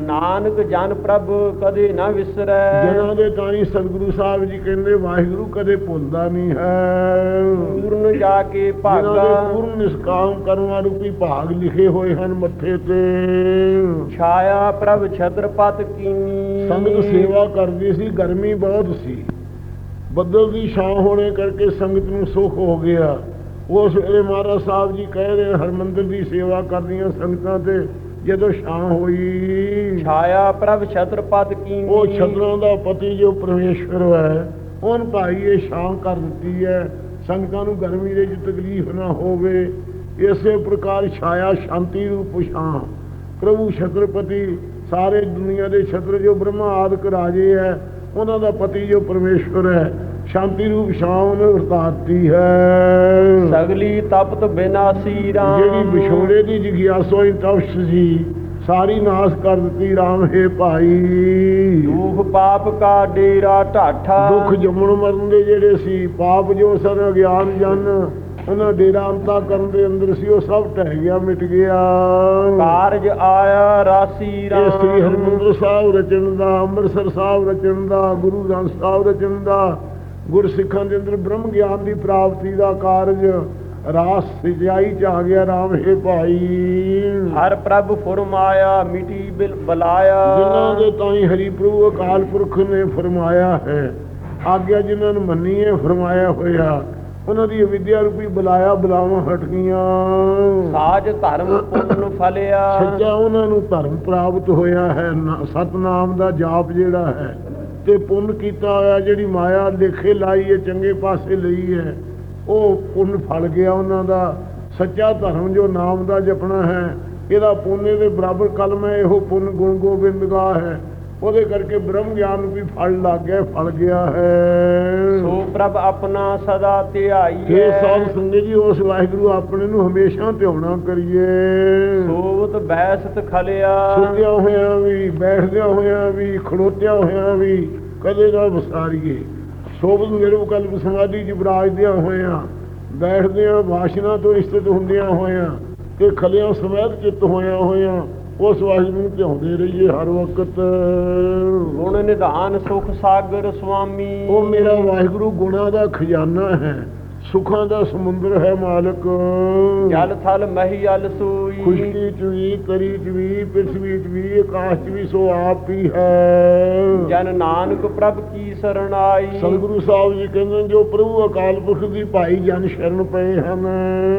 ਨਾਨਕ ਜਨ ਪ੍ਰਭ ਕਦੇ ਨਾ ਵਿਸਰੈ। ਜਿਨ੍ਹਾਂ ਦੇ ਤਾਈ ਸਤਿਗੁਰੂ ਸਾਹਿਬ ਜੀ ਕਹਿੰਦੇ ਵਾਹਿਗੁਰੂ ਕਦੇ ਭੁੱਲਦਾ ਨਹੀਂ ਹੈ। ਪੂਰਨ ਜਾ ਕੇ ਭਾਗਾ। ਪੂਰਨ ਨਿਸ਼ਕਾਮ ਕਰਮਾਂ ਰੂਪੀ ਭਾਗ ਲਿਖੇ ਹੋਏ ਹਨ ਮੱਥੇ ਤੇ। ਛਾਇਆ ਪ੍ਰਭ ਛਤਰਪਤ ਕੀਨੀ। ਸੰਗਤ ਸੇਵਾ ਕਰਦੀ ਸੀ ਗਰਮੀ ਬਹੁਤ ਸੀ। ਬੱਦਲ ਦੀ ਛਾਂ ਹੋਣੇ ਕਰਕੇ ਸੰਗਤ ਨੂੰ ਸੁੱਖ ਹੋ ਗਿਆ। ਉਸ ਵੇਲੇ ਮਹਾਰਾਜ ਸਾਹਿਬ ਜੀ ਕਹਿ ਰਹੇ ਹਰਮੰਦਰ ਦੀ ਸੇਵਾ ਕਰਦੀਆਂ ਸੰਗਤਾਂ ਤੇ। ਜਦੋਂ ਛਾਂ ਹੋਈ ਛਾਇਆ ਪ੍ਰਭ ਛਤਰਪਤ ਕੀਨੀ। ਉਹ ਛਤਰਾਂ ਦਾ ਪਤੀ ਜੋ ਪਰਮੇਸ਼ਵਰ ਹੈ ਉਹਨ ਭਾਈ ਇਹ ਛਾਂ ਕਰ ਦਿੱਤੀ ਹੈ। ਸੰਗਤਾਂ ਨੂੰ ਗਰਮੀ ਦੇ ਵਿੱਚ ਤਕਲੀਫ ਨਾ ਹੋਵੇ। ਇਸੇ ਪ੍ਰਕਾਰ ਛਾਇਆ ਸ਼ਾਂਤੀ ਰੂਪ ਛਾਂ ਪ੍ਰਭੂ ਛਤਰਪਤੀ ਸਾਰੇ ਦੁਨੀਆ ਦੇ ਛਤਰ ਜੋ ਬ੍ਰਹਮਾ ਆਦਿਕ ਰਾਜੇ ਹੈ ਉਹਨਾਂ ਦਾ ਪਤੀ ਜੋ ਪਰਮੇਸ਼ਵਰ ਹੈ ਸ਼ਾਂਤੀ ਰੂਪ ਉਹਨੇ ਵਰਤਾਤੀ ਹੈ। ਸਗਲੀ ਤਪਤ ਬਿਨਾਸੀ ਰਾਮ ਜਿਹੜੀ ਵਿਛੋੜੇ ਦੀ ਜਿਗਿਆਸਾ ਹੀ ਤਪਸ਼ ਸੀ ਸਾਰੀ ਨਾਸ ਕਰ ਦਿੱਤੀ। ਰਾਮ ਹੈ ਭਾਈ। ਦੁਖ ਪਾਪ ਕਾ ਡੇਰਾ ਢਾਠਾ। ਦੁੱਖ ਜੰਮਣ ਮਰਨ ਦੇ ਜਿਹੜੇ ਸੀ ਪਾਪ ਜੋ ਸਨ ਅਗਿਆਨ ਜਨ ਉਹਨਾਂ ਡੇਰਾ ਅੰਤਾ ਕਰਨ ਦੇ ਅੰਦਰ ਸੀ ਉਹ ਸਭ ਟਹਿ ਗਿਆ ਮਿਟ ਗਿਆ। ਕਾਰਜ ਆਇਆ ਰਾਸੀ ਰਾਮ। ਸ੍ਰੀ ਹਰਿਮੰਦਰ ਸਾਹਿਬ ਰਚਨ ਦਾ ਅੰਮ੍ਰਿਤਸਰ ਸਾਹਿਬ ਰਚਨ ਦਾ ਗੁਰੂ ਗ੍ਰੰਥ ਸਾਹਿਬ ਰਚਨ ਦਾ ਗੁਰਸਿੱਖਾਂ ਦੇ ਅੰਦਰ ਬ੍ਰਹਮ ਗਿਆਨ ਦੀ ਪ੍ਰਾਪਤੀ ਦਾ ਕਾਰਜ ਰਾਸ ਸਿਜਾਈ ਚ ਆ ਗਿਆ ਰਾਮ ਹੈ ਭਾਈ। ਹਰ ਪ੍ਰਭ ਫਰਮਾਇਆ ਮਿਟੀ ਬਿਲ ਬਲਾਇਆ। ਜਿਨ੍ਹਾਂ ਦੇ ਤਾਈ ਹਰੀ ਪ੍ਰਭੂ ਅਕਾਲ ਪੁਰਖ ਨੇ ਫਰਮਾਇਆ ਹੈ ਆਗਿਆ ਜਿਨ੍ਹਾਂ ਨੂੰ ਮੰਨੀ ਹੈ ਫਰਮਾਇਆ ਹੋਇਆ ਉਹਨਾਂ ਦੀ ਵਿਦਿਆ ਰੂਪੀ ਬੁਲਾਇਆ ਬੁਲਾਵਾਂ ਹਟ ਗਈਆਂ। ਸਾਜ ਧਰਮ ਪੁੰਨ ਫਲਿਆ। ਸੱਚਾ ਉਹਨਾਂ ਨੂੰ ਧਰਮ ਪ੍ਰਾਪਤ ਹੋਇਆ ਹੈ ਸਤਨਾਮ ਦਾ ਜਾਪ ਜਿਹੜਾ ਹੈ ਤੇ ਪੁੰਨ ਕੀਤਾ ਹੋਇਆ, ਜਿਹੜੀ ਮਾਇਆ ਲੇਖੇ ਲਾਈ ਹੈ, ਚੰਗੇ ਪਾਸੇ ਲਈ ਹੈ, ਉਹ ਪੁੰਨ ਫਲ ਗਿਆ ਉਹਨਾਂ ਦਾ। ਸੱਚਾ ਧਰਮ ਜੋ ਨਾਮ ਦਾ ਜਪਣਾ ਹੈ, ਇਹਦਾ ਪੁੰਨੇ ਦੇ ਬਰਾਬਰ ਕਲਮ ਹੈ, ਇਹੋ ਪੁੰਨ ਗੁਣ ਗੋਬਿੰਦਗਾ ਹੈ। ਉਹਦੇ ਕਰਕੇ ਬ੍ਰਹਮ ਗਿਆਨ ਵੀ ਫਲ ਲੱਗ ਗਿਆ ਫਲ ਗਿਆ ਹੈ। ਸੋ ਪ੍ਰਭ ਆਪਣਾ ਸਦਾ ਧਿਆਈਐ ਇਹ ਸਾਧ ਸੰਗਤ ਜੀ ਉਸ ਵਾਹਿਗੁਰੂ ਆਪਣੇ ਨੂੰ ਹਮੇਸ਼ਾ ਧਿਆਉਣਾ ਕਰੀਏ। ਸੋਵਤ ਬੈਸਤ ਖਲਿਆ। ਸੁੱਤਿਆਂ ਹੋਇਆਂ ਵੀ ਬੈਠਦਿਆਂ ਹੋਇਆਂ ਵੀ ਖੜੋਤਿਆਂ ਹੋਇਆਂ ਵੀ ਕਦੇ ਨਾ ਵਿਸਾਰੀਏ। ਸੋਭਨ ਨਿਰਵਕਲਪ ਸਮਾਧੀ ਚ ਵਿਰਾਜਦਿਆਂ ਹੋਇਆਂ ਬੈਠਦਿਆਂ ਵਾਸ਼ਨਾ ਤੋਂ ਇਸਤਤ ਹੁੰਦਿਆਂ ਹੋਇਆਂ ਤੇ ਖਲਿਆਂ ਸਮੇਤ ਚਿੱਤ ਹੋਇਆਂ ਹੋਇਆਂ ਉਸ ਵਾਹਿਗੁਰੂ ਨੂੰ ਧਿਆਉਂਦੇ ਰਹੀਏ ਹਰ ਵਕਤ। ਗੁਣ ਨਿਧਾਨ ਸੁਖ ਸਾਗਰ ਸੁਆਮੀ। ਉਹ ਮੇਰਾ ਵਾਹਿਗੁਰੂ ਗੁਣਾ ਦਾ ਖਜ਼ਾਨਾ ਹੈ। ਸੁਖਾਂ ਦਾ ਸਮੁੰਦਰ ਹੈ ਮਾਲਕ। ਜਲ ਥਲ ਮਹੀਅਲ ਸੂਈ। ਖੁਸ਼ਕੀ ਚ ਵੀ ਕਰੀ ਚ ਵੀ ਪ੍ਰਿਥਵੀ ਚ ਵੀ ਆਕਾਸ਼ ਚ ਵੀ ਸੋ ਆਪ ਹੀ ਹੈ। ਜਨ ਨਾਨਕ ਪ੍ਰਭ ਕੀ ਸਰਣਾਈ ਸਤਿਗੁਰੂ ਸਾਹਿਬ ਜੀ ਕਹਿੰਦੇ ਜੋ ਪ੍ਰਭੂ ਅਕਾਲ ਪੁਰਖ ਦੀ ਭਾਈ ਜਨ ਸ਼ਰਨ ਪਏ ਹਨ।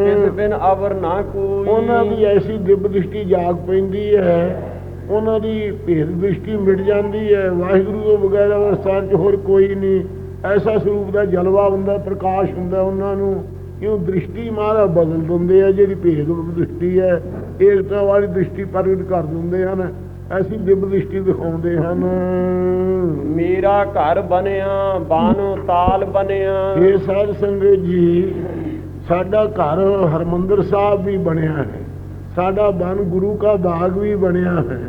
ਤਿਸ ਬਿਨ ਅਵਰ ਨਾ ਕੋਈ। ਉਹਨਾਂ ਦੀ ਐਸੀ ਦਿਵ ਦ੍ਰਿਸ਼ਟੀ ਜਾਗ ਪੈਂਦੀ ਹੈ। ਉਹਨਾਂ ਦੀ ਭੇਦ ਦ੍ਰਿਸ਼ਟੀ ਮਿਟ ਜਾਂਦੀ ਹੈ। ਵਾਹਿਗੁਰੂ ਤੋਂ ਬਗੈਰ ਅਵਸਥਾਨ 'ਚ ਹੋਰ ਕੋਈ ਨਹੀਂ। ਐਸਾ ਸਰੂਪ ਦਾ ਜਲਵਾ ਹੁੰਦਾ ਪ੍ਰਕਾਸ਼ ਹੁੰਦਾ ਉਹਨਾਂ ਨੂੰ ਕਿਉਂ ਦ੍ਰਿਸ਼ਟੀ ਮਾਰਾ ਬਦਲ ਦਿੰਦੇ ਆ ਜਿਹੜੀ ਭੇਦ ਦ੍ਰਿਸ਼ਟੀ ਹੈ ਏਕਤਾ ਵਾਲੀ ਦ੍ਰਿਸ਼ਟੀ ਪ੍ਰਗਟ ਕਰ ਦਿੰਦੇ ਹਨ ਐਸੀ ਦਿਵ ਦ੍ਰਿਸ਼ਟੀ ਦਿਖਾਉਂਦੇ ਹਨ। ਮੇਰਾ ਘਰ ਬਣਿਆ ਬਾਨੋ ਤਾਲ ਬਣਿਆ। ਇਹ ਸਾਧ ਸੰਗਤ ਜੀ ਸਾਡਾ ਘਰ ਹਰਮੰਦਰ ਸਾਹਿਬ ਵੀ ਬਣਿਆ ਹੈ ਸਾਡਾ ਬਨ ਗੁਰੂ ਕਾ ਬਾਗ ਵੀ ਬਣਿਆ ਹੈ।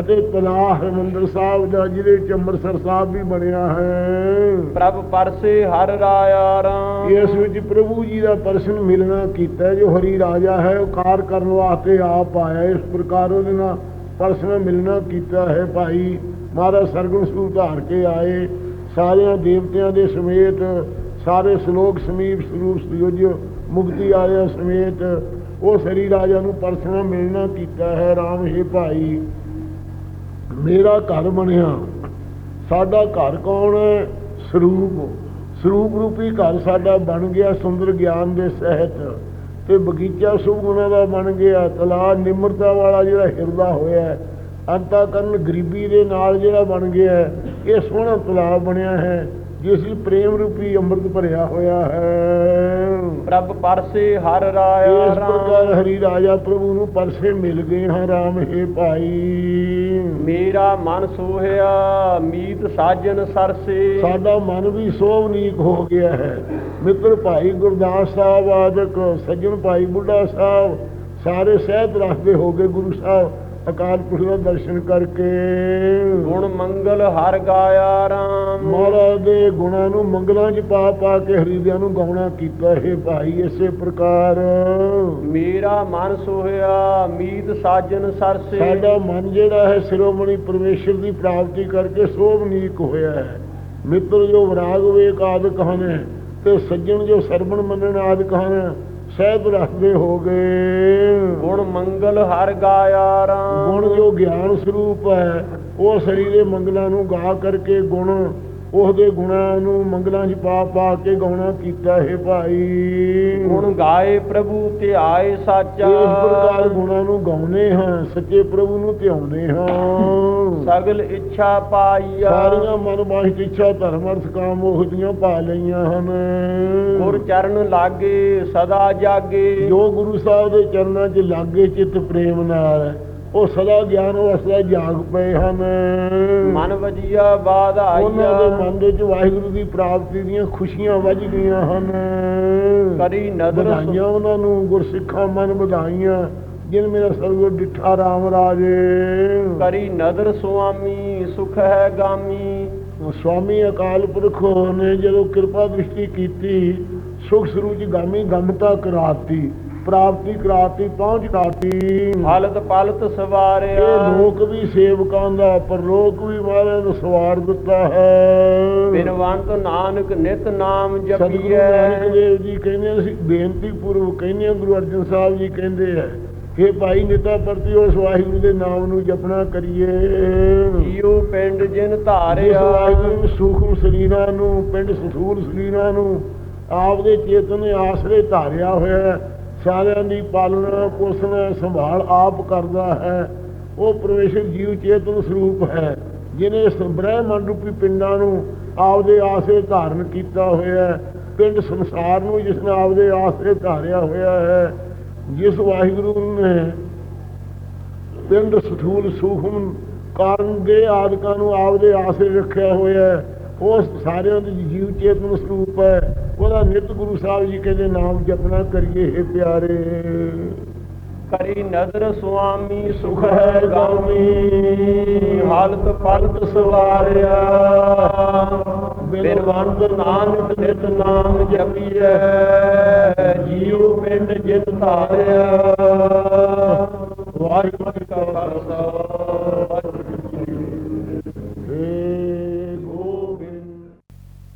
ਅਤੇ ਤਲਾਹ ਹਰਮੰਦਰ ਸਾਹਿਬ ਦਾ ਜਿਹਦੇ ਚ ਅੰਮ੍ਰਿਤਸਰ ਸਾਹਿਬ ਵੀ ਬਣਿਆ ਹੈ। ਪ੍ਰਭ ਪਰਸੇ ਹਰ ਰਾਇਆ ਰਾਮ। ਇਸ ਵਿੱਚ ਪ੍ਰਭੂ ਜੀ ਦਾ ਪਰਸ਼ਨ ਮਿਲਣਾ ਕੀਤਾ ਜੋ ਹਰੀ ਰਾਜਾ ਹੈ ਉਹ ਕਾਰ ਕਰਨ ਵਾਸਤੇ ਆਪ ਆਇਆ। ਇਸ ਪ੍ਰਕਾਰ ਉਹਦੇ ਨਾਲ ਪਰਸ਼ਨ ਮਿਲਣਾ ਕੀਤਾ ਹੈ। ਭਾਈ ਮਹਾਰਾਜ ਸਰਗੁਣ ਸਰੂਪ ਧਾਰ ਕੇ ਆਏ। ਸਾਰਿਆਂ ਦੇਵਤਿਆਂ ਦੇ ਸਮੇਤ ਸਾਰੇ ਸ਼ਲੋਕ ਸਮੀਪ ਸਰੂਪ ਸੁਯੋਜ ਮੁਕਤੀ ਆਇਆ ਸਮੇਤ ਉਹ ਹਰੀ ਰਾਜਾ ਨੂੰ ਪਰਸਨਾ ਮਿਲਣਾ ਕੀਤਾ ਹੈ। ਰਾਮ ਹੈ ਭਾਈ ਮੇਰਾ ਘਰ ਬਣਿਆ ਸਾਡਾ ਘਰ ਕੌਣ ਹੈ? ਸਰੂਪ। ਸਰੂਪ ਰੂਪੀ ਘਰ ਸਾਡਾ ਬਣ ਗਿਆ ਸੁੰਦਰ ਗਿਆਨ ਦੇ ਸਹਿਤ ਤੇ ਬਗੀਚਾ ਸੁਭ ਗੁਣਾਂ ਦਾ ਬਣ ਗਿਆ। ਤਲਾ ਨਿਮਰਤਾ ਵਾਲਾ ਜਿਹੜਾ ਹਿਰਦਾ ਹੋਇਆ ਅੰਤਾ ਕਰਨ ਗਰੀਬੀ ਦੇ ਨਾਲ ਜਿਹੜਾ ਬਣ ਗਿਆ ਇਹ ਸੋਹਣਾ ਤਲਾਬ ਬਣਿਆ ਹੈ, ਜਿਸ ਵਿੱਚ ਪ੍ਰੇਮ ਰੂਪੀ ਅੰਮ੍ਰਿਤ ਭਰਿਆ ਹੋਇਆ ਹੈ। ਪ੍ਰਭ ਪਰਸੇ ਹਰ ਰਾਇਆ ਇਸ ਪ੍ਰਕਾਰ ਹਰੀ ਰਾਜਾ ਪ੍ਰਭੂ ਨੂੰ ਪਰਸੇ ਮਿਲ ਗਏ ਹਨ ਰਾਮ ਹੈ ਭਾਈ। ਮੇਰਾ ਮਨ ਸੋਹਿਆ ਮੀਤ ਸਾਜਨ ਸਰਸੇ। ਸਾਡਾ ਮਨ ਵੀ ਸੋਵਨੀਕ ਹੋ ਗਿਆ ਹੈ। ਮਿੱਤਰ ਭਾਈ ਗੁਰਦਾਸ ਸਾਹਿਬ ਆਦਿਕ ਸੱਜਣ ਭਾਈ ਬੁੱਢਾ ਸਾਹਿਬ ਸਾਰੇ ਸਹਿਤ ਰੱਖਦੇ ਹੋ ਗਏ ਗੁਰੂ ਸਾਹਿਬ। ਅਕਾਲ ਪੁਰਖ ਦਾ ਦਰਸ਼ਨ ਕਰਕੇ ਗੁਣ ਮੰਗਲ ਹਰ ਗਾਇਆ ਰਾਮ। ਮਹਾਰਾਜ ਦੇ ਗੁਣਾਂ ਨੂੰ ਮੰਗਲਾਂ 'ਚ ਪਾ ਪਾ ਕੇ ਹਰੀਦਿਆਂ ਨੂੰ ਗਾਉਣਾ ਕੀਤਾ ਹੈ ਭਾਈ ਇਸੇ ਪ੍ਰਕਾਰ। ਮੇਰਾ ਮਨ ਸੋਹਿਆ ਮੀਤ ਸਾਜਨ ਸਰਸੇ। ਸਾਡਾ ਮਨ ਜਿਹੜਾ ਹੈ ਸਿਰੋਮਣੀ ਪਰਮੇਸ਼ਰ ਦੀ ਪ੍ਰਾਪਤੀ ਕਰਕੇ ਸੋਭਨੀਕ ਹੋਇਆ ਹੈ। ਮਿੱਤਰ ਜੋ ਵਿਰਾਗ ਵੇਕ ਆਦਿਕ ਹਨ ਤੇ ਸੱਜਣ ਜੋ ਸਰਵਣ ਮੰਨਣ ਆਦਿਕ ਹਨ ਸਹਿਬ ਰੱਖਦੇ ਹੋ ਗਏ ਗੁਣ ਮੰਗਲ ਹਰ ਗਾਇਆ ਰਾਮ। ਗੁਣ ਜੋ ਗਿਆਨ ਸਰੂਪ ਹੈ ਉਹ ਸਰੀਰ ਮੰਗਲਾਂ ਨੂੰ ਗਾ ਕਰਕੇ ਗੁਣ ਉਹਦੇ ਗੁਣਾਂ ਨੂੰ ਮੰਗਲਾਂ 'ਚ ਪਾ ਪਾ ਕੇ ਗਾਉਣਾ ਕੀਤਾ ਹੈ ਭਾਈ। ਗੁਣ ਗਾਏ ਪ੍ਰਭੂ ਤੇ ਆਏ ਸਾਚਾ। ਇਸ ਪ੍ਰਕਾਰ ਗੁਣਾਂ ਨੂੰ ਗਾਉਨੇ ਹਾਂ ਸੱਚੇ ਪ੍ਰਭੂ ਨੂੰ ਧਿਆਉਂਦੇ ਹਾਂ। ਸਗਲ ਇੱਛਾ ਪਾਈਆ। ਸਾਰੀਆਂ ਮਨ ਬਾਹਿਤ ਇੱਛਾ ਧਰਮ ਅਰਥ ਕਾਮ ਮੋਹ ਦੀਆਂ ਪਾ ਲਈਆਂ ਹਨ। ਗੁਰ ਚਰਨ ਲਾਗੇ ਸਦਾ ਜਾਗੇ। ਜੋ ਗੁਰੂ ਸਾਹਿਬ ਦੇ ਚਰਨਾਂ 'ਚ ਲਾਗੇ ਚਿੱਤ ਪ੍ਰੇਮ ਨਾਲ ਉਹ ਸਦਾ ਗਿਆਨ ਅਵਸਥਾ ਜਾਗ ਪਏ ਹਨ। ਮਨ ਵਜੀਆ ਬਾਧ ਉਹਨਾਂ ਦੇ ਮਨ ਦੇ 'ਚ ਵਾਹਿਗੁਰੂ ਦੀ ਪ੍ਰਾਪਤੀ ਦੀਆਂ ਖੁਸ਼ੀਆਂ ਵੱਜ ਗਈਆਂ ਹਨ। ਕਰੀ ਨਦਰ ਵਧਾਈਆਂ ਉਹਨਾਂ ਨੂੰ ਗੁਰਸਿੱਖਾਂ ਮਨ ਵਧਾਈਆਂ ਜਿਨ ਮੇਰਾ ਸਰਗੁਰ ਡਿਠਾ ਰਾਮ ਰਾਜੇ। ਕਰੀ ਨਦਰ ਸੁਆਮੀ ਸੁਖ ਹੈ ਗਾਮੀ। ਸਵਾਮੀ ਅਕਾਲ ਪੁਰਖ ਨੇ ਜਦੋਂ ਕਿਰਪਾ ਦ੍ਰਿਸ਼ਟੀ ਕੀਤੀ ਸੁਖ ਸਰੂਚ ਗਾਮੀ ਗਮਤਾ ਕਰਾਤੀ। ਪ੍ਰਾਪਤੀ ਕਰਾਤੀ ਪਹੁੰਚ ਕਰਾਤੀ ਹਲਤ ਪਲਤ ਇਹ ਸਵਾਰਿਆ ਲੋਕ ਵੀ ਸੇਵਕਾਂ ਦਾ ਪਰਲੋਕ ਵੀ ਮਹਾਰਾਜ ਨੂੰ ਸਵਾਰ ਦਿੱਤਾ ਹੈ। ਬਿਨਵੰਤ ਨਾਨਕ ਨਿਤ ਨਾਮ ਜਪੀਐ। ਨਾਨਕ ਦੇਵ ਜੀ ਕਹਿੰਦੇ ਅਸੀਂ ਬੇਨਤੀ ਪੂਰਵਕ ਕਹਿੰਦੇ ਹਾਂ ਗੁਰੂ ਅਰਜਨ ਸਾਹਿਬ ਜੀ ਕਹਿੰਦੇ ਆ ਕਿ ਭਾਈ ਨਿਤਾ ਪ੍ਰਤੀ ਉਸ ਵਾਹਿਗੁਰੂ ਦੇ ਨਾਮ ਨੂੰ ਜਪਣਾ ਕਰੀਏ। ਜੀਉ ਪਿੰਡ ਜਿਨ ਧਾਰਿਆ। ਵਾਹਿਗੁਰੂ ਸੂਖਮ ਸਰੀਰਾਂ ਨੂੰ ਪਿੰਡ ਸਥੂਲ ਸਰੀਰਾਂ ਨੂੰ ਆਪਦੇ ਚੇਤਨ ਨੇ ਆਸਰੇ ਧਾਰਿਆ ਹੋਇਆ ਹੈ। ਸਾਰਿਆਂ ਦੀ ਪਾਲਣਾ, ਪੋਸ਼ਣ, ਸੰਭਾਲ ਆਪ ਕਰਦਾ ਹੈ। ਉਹ ਪਰਮੇਸ਼ਰ ਜੀਵ ਚੇਤਨ ਸਰੂਪ ਹੈ ਜਿਨੇ ਇਸ ਬ੍ਰਹਿਮੰਡ ਰੂਪੀ ਪਿੰਡਾਂ ਨੂੰ ਆਪਦੇ ਆਸੇ ਧਾਰਨ ਕੀਤਾ ਹੋਇਆ ਹੈ। ਪਿੰਡ ਸੰਸਾਰ ਨੂੰ ਜਿਸ ਨੇ ਆਪਦੇ ਆਸਰੇ ਧਾਰਿਆ ਹੋਇਆ ਹੈ, ਜਿਸ ਵਾਹਿਗੁਰੂ ਨੇ ਪਿੰਡ ਸਥੂਲ, ਸੂਖਮ, ਕਾਰਨ ਦੇ ਆਦਿਕਾਂ ਨੂੰ ਆਪਦੇ ਆਸਰੇ ਰੱਖਿਆ ਹੋਇਆ ਹੈ ਉਸ ਸਾਰਿਆਂ ਦੇ ਜੀਵ ਚੇਤਨ ਸਰੂਪ ਹੈ। ਉਹਦਾ ਨਿਤ ਗੁਰੂ ਸਾਹਿਬ ਜੀ ਕਹਿੰਦੇ ਨਾਮ ਜਪਣਾ ਕਰੀਏ ਹੈ ਪਿਆਰੇ। ਕਰੀ ਨਦਰ ਸੁਆਮੀ ਸੁਖ ਹੈ ਗਾਮੀ ਹਾਲਤ ਪਲਟ ਸਵਾਰਿਆ। ਬਿਰਵੰਦ ਨਾਨਕ ਨਿਤ ਨਾਮ ਜਪੀਐ ਜੀਉ ਪਿੰਡ ਜਿਤ ਧਾਰਿਆ। ਵਾਹਿਗੁਰੂ